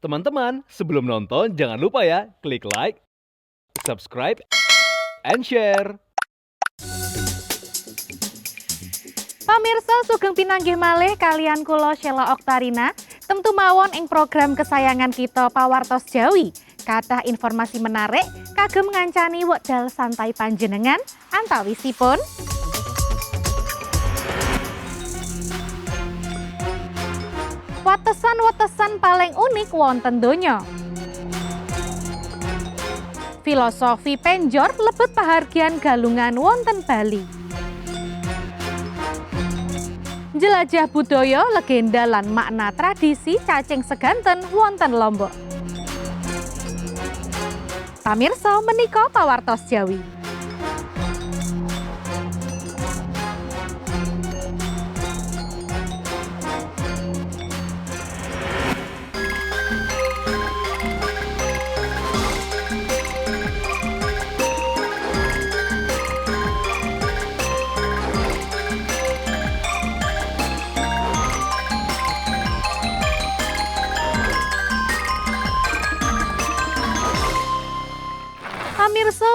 Teman-teman, sebelum nonton jangan lupa ya klik like, subscribe, and share. Pamirsa sugeng pinanggih malih kalian kula Sheila Oktarina, tentu mawon ing program kesayangan kita Pawartos Jawi. Kathah informasi menarik kagem ngancani wekdal santai panjenengan antawisipun Watesan-watesan paling unik wonten donya. Filosofi penjor lebet pahargian galungan wonten Bali. Jelajah budaya, legenda lan makna tradisi cacing seganten wonten Lombok. Pamirsa menika pawartos Jawi.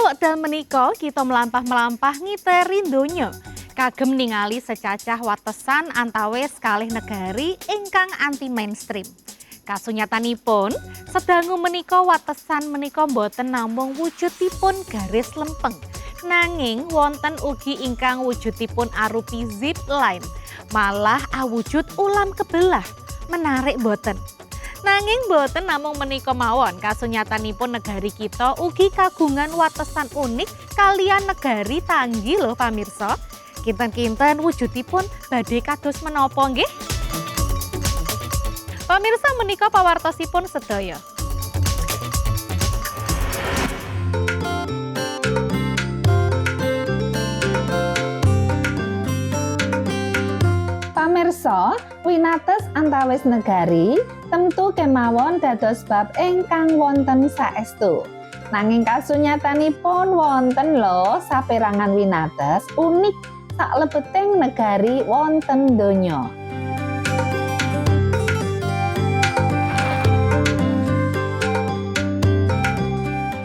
Wekdal menika kita melampah-melampah ngiterin donya. Kagem ningali secacah watesan antawis kalih negari ingkang anti mainstream. Kasunyatanipun, sedangu menika watesan menika boten namung wujudipun garis lempeng. Nanging wonten ugi ingkang wujudipun arupi zip line, malah awujud ulam kebelah. Menarik boten. Nanging boten namung menika mawon kasunyatanipun negari kita ugi kagungan watesan unik kalian negari tanggi lho pamirsa. Kinten-kinten wujudipun badhe kados menapa nggih? Pamirsa menika pawartosipun sedaya. Pamirsa, winates antawis negari tentu kemawon dados bab ingkang wonten saestu. Nanging kasunyatanipun wonten lho saperangan winates unik saklebeting negari wonten donya.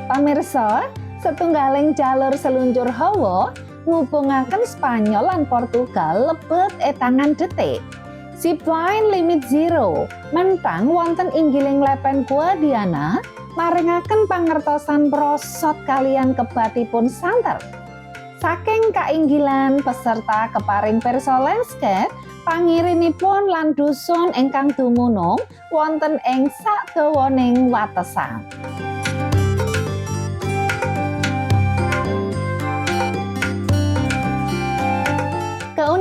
Pamirsa, setunggaling jalur seluncur hawa ngubungaken Spanyol lan Portugal lebet etangan detik. Zipline Limit Zero mentang wonten inggiling lepen Guadiana maringaken pangertosan prosot kalian kebatipun santer. Saking kainggilan peserta keparing perso landscape, pangirinipun lan dusun ingkang dumunung wonten ing sadawaning watesan.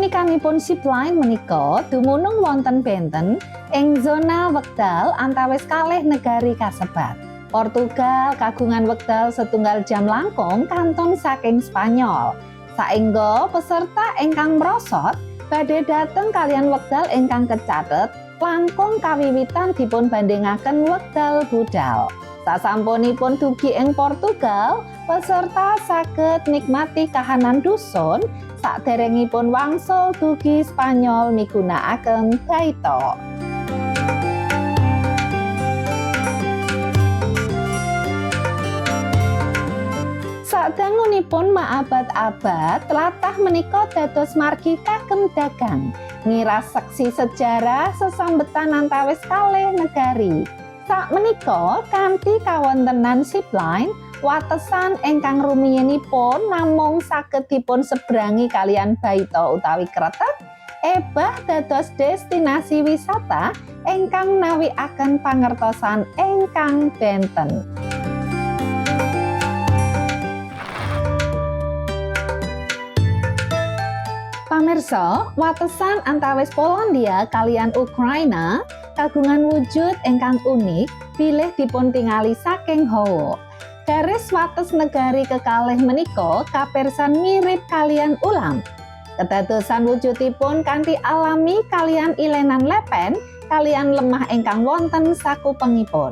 Keunikanipun zipline menika dumunung wonten benten ing zona wekdal antawis kalih negari kasebat. Portugal kagungan wekdal setunggal jam langkung kanton saking Spanyol. Saengga peserta ingkang merosot badhe dateng kalian wekdal ingkang kecathet langkung kawiwitan dipun bandingaken wekdal budal. Sasampunipun dugi ing Portugal, peserta saged nikmati kahanan dusun saderengipun wangsul dugi Spanyol migunakaken baita. Sadangunipun maabad-abad, tlatah menika dados margi kagem dagang. Ngiras seksi sejarah sesambetan antawis kalih negari. Sak menika kanthi kawontenan zipline watesan ingkang rumiyinipun namung saged dipun seberangi kalian baita utawi kretek ebah dados destinasi wisata ingkang nawiaken pangertosan ingkang benten. Pamirsa, watesan antawis Polandia kalian Ukraina kagungan wujud ingkang unik bilih dipun tingali saking hawa. Garis wates negari kekalih menika kapersan mirip kalian ulam. Kedadosan wujudipun kanthi alami kalian ilenan lepen kalian lemah ingkang wonten sakupengipun.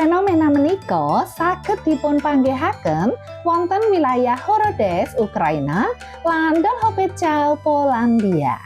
Fenomena menika saged dipun panggihaken wonten wilayah Horodes, Ukraina, lan Dolhopecau, Polandia.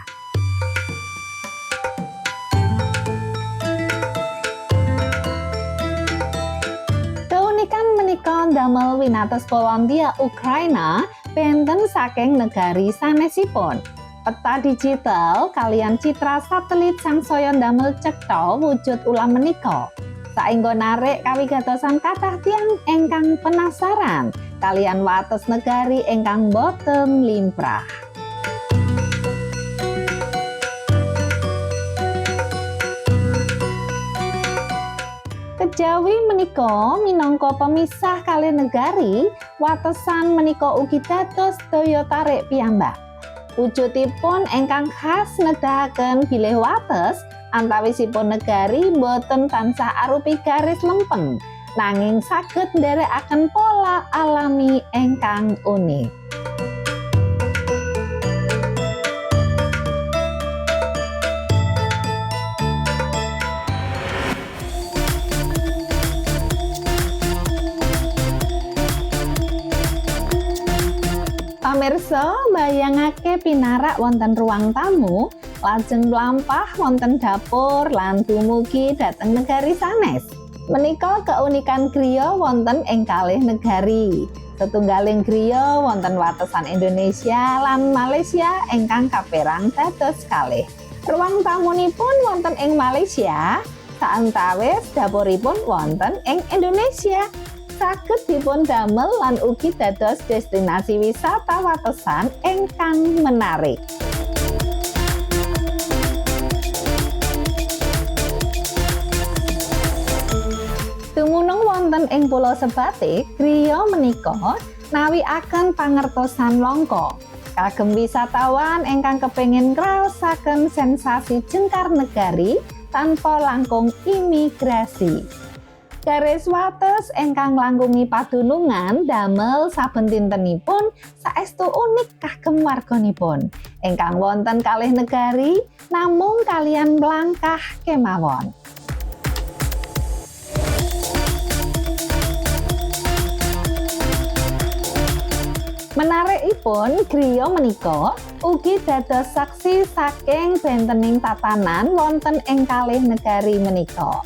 menika damel winates Polandia Ukraina benten saking negari sanesipun. Peta digital kalian citra satelit sangsaya damel cetha wujud ulam menika. Saengga narik kawigatosan kathah tiang ingkang penasaran kalian wates negari ingkang boten limprah. Kejawi menika minangka pemisah kali negari, watesan menika ugi dados daya tarik piyambak. Wujudipun ingkang khas nedahaken bilih wates antawisipun negari boten tansah arupi garis lempeng, nanging saged nderekaken pola alami ingkang unik. Pamirsa bayangake pinarak wonten ruang tamu, lajeng mlampah wonten dapur lan dumugi dhateng negari sanes. Menika keunikan griya wonten ing kalih negari. Setunggaling griya wonten watesan Indonesia lan Malaysia ingkang kaperang dados kalih. Ruang tamunipun wonten ing Malaysia, saantawis dapuripun wonten ing Indonesia. saged dipun damel lan ugi dados destinasi wisata watesan ingkang menarik. Wonten ing Pulau Sebatik, griya menika nawiaken pangertosan longko. Kagem wisatawan ingkang kepengin ngraosaken sensasi jengkar negari tanpa langkung imigrasi. Garis wates ingkang langkungi padunungan damel saben dintenipun saestu unik kagem warganipun. Ingkang wonten kalih negari namung kalian melangkah kemawon. Menarikipun griya menika ugi dados saksi saking bentening tatanan wonten ing kalih negari menika.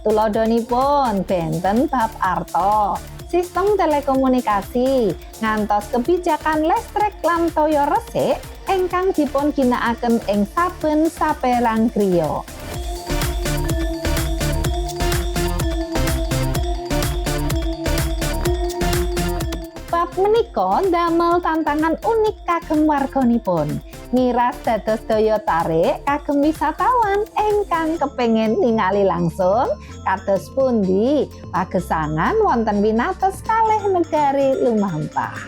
Tuladhanipun benten bab arta, sistem telekomunikasi, ngantos kebijakan listrik lan toya resik ingkang dipun ginakaken ing saben saperang griya. Bab menika damel tantangan unik kagem warganipun. Miras dados daya tarik kagem wisatawan ingkang kepengin ningali langsung kados pundi pagesangan wonten winates kalih negari lumampah.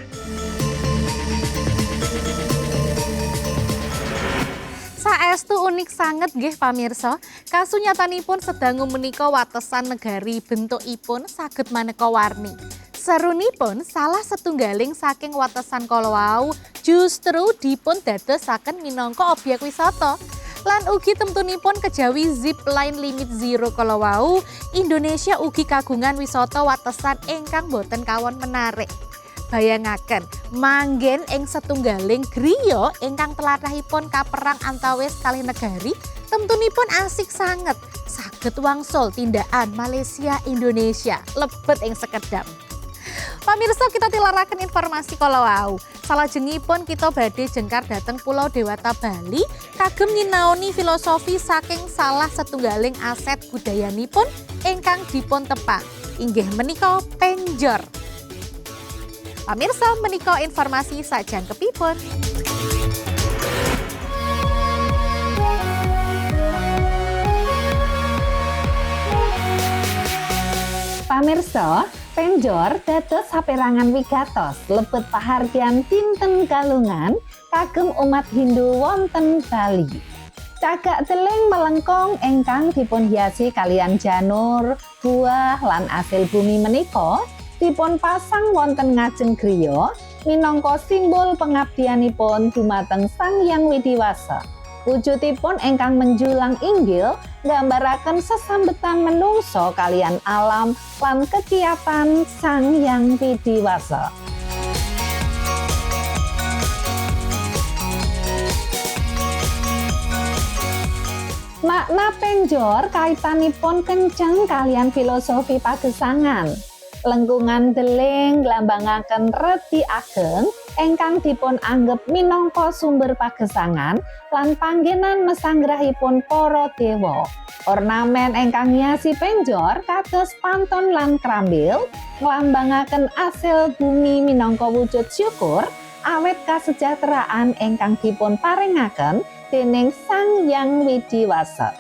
Saestu unik sanget nggih pamirsa. Kasunyatanipun sedangu menika watesan negari bentukipun saged maneka warni. Serunipun salah setunggaling saking watesan kala wau justru dipun dadosaken minangka objek wisata. Lan ugi temtunipun kejawi zip line limit zero kala wau, Indonesia ugi kagungan wisata watesan ingkang boten kawon menarik. Bayangaken, manggen ing setunggaling griya ingkang tlatahipun kaperang antawis kalih negari, temtunipun asik sanget. Saged wangsul tindakan Malaysia Indonesia lebet ing sekedap. Pamirsa kita tilaraken informasi kalau wau. Salajengipun kita badhe jengkar dateng Pulau Dewata Bali kagem nyinaoni filosofi saking salah setunggaling aset budayanipun ingkang dipun tepang. Inggih menika penjor. Pamirsa menika informasi sajan kepipun. Pamirsa, penjor dados saperangan wigatos lebet pahargyan dinten galungan kagem umat Hindu wonten Bali. Cagak deling melengkong ingkang dipunhiasi kalian janur, buah lan asil bumi menika dipun pasang wonten ngajeng griya minangka simbol pengabdianipun dumateng Sang Hyang Widiwasa. Wujudipun ingkang menjulang inggil nggambaraken sesambetan menungso kalian alam lan kekiatan Sang Hyang Widiwasa. Makna penjor kaitanipun kenceng kalian filosofi pagesangan. Lengkungan deling nglambangaken reti ageng ingkang dipun anggep minangka sumber pagesangan lan panggenan mesanggrahipun para dewa. Ornamen ingkang hiasi penjor kados panton lan krambil nglambangaken asil bumi minangka wujud syukur awet kasejahteraan ingkang dipun paringaken dening Sang Yang Widiwasa.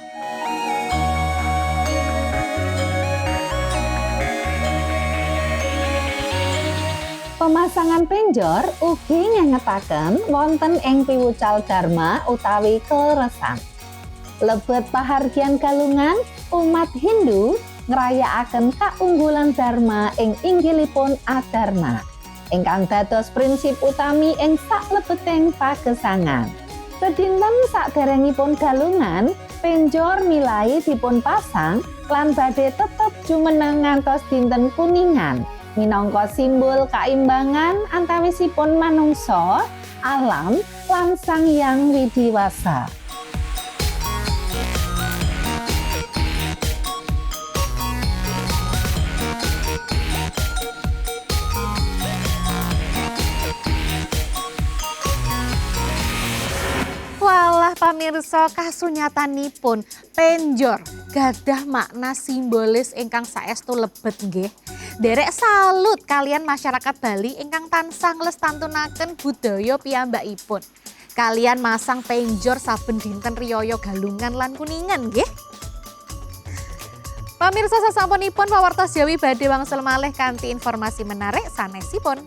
Pemasangan penjor ugi ngengetaken wonten ing piwucal dharma utawi kleresan. Lebet pahargyan galungan umat Hindu ngrayakaken kaunggulan dharma ing inggilipun adharma ingkang dados prinsip utami ing saklebeting pagesangan. Sedinten saderengipun galungan, penjor milai dipun pasang lan badhe tetep jumeneng ngantos dinten kuningan. Minangka simbol kaimbangan antawisipun manungsa, alam, lan sang yang widiwasa. Pamirsa kasunyatanipun penjor gadah makna simbolis ingkang saestu lebet nggih. Derek salut kalian masyarakat Bali ingkang tansah nglestantunaken budaya piyambakipun. Kalian masang penjor saben dinten riyaya galungan lan kuningan nggih. Pamirsa sasampunipun pawartos Jawi badhe wangsul malih kanthi informasi menarik sanesipun.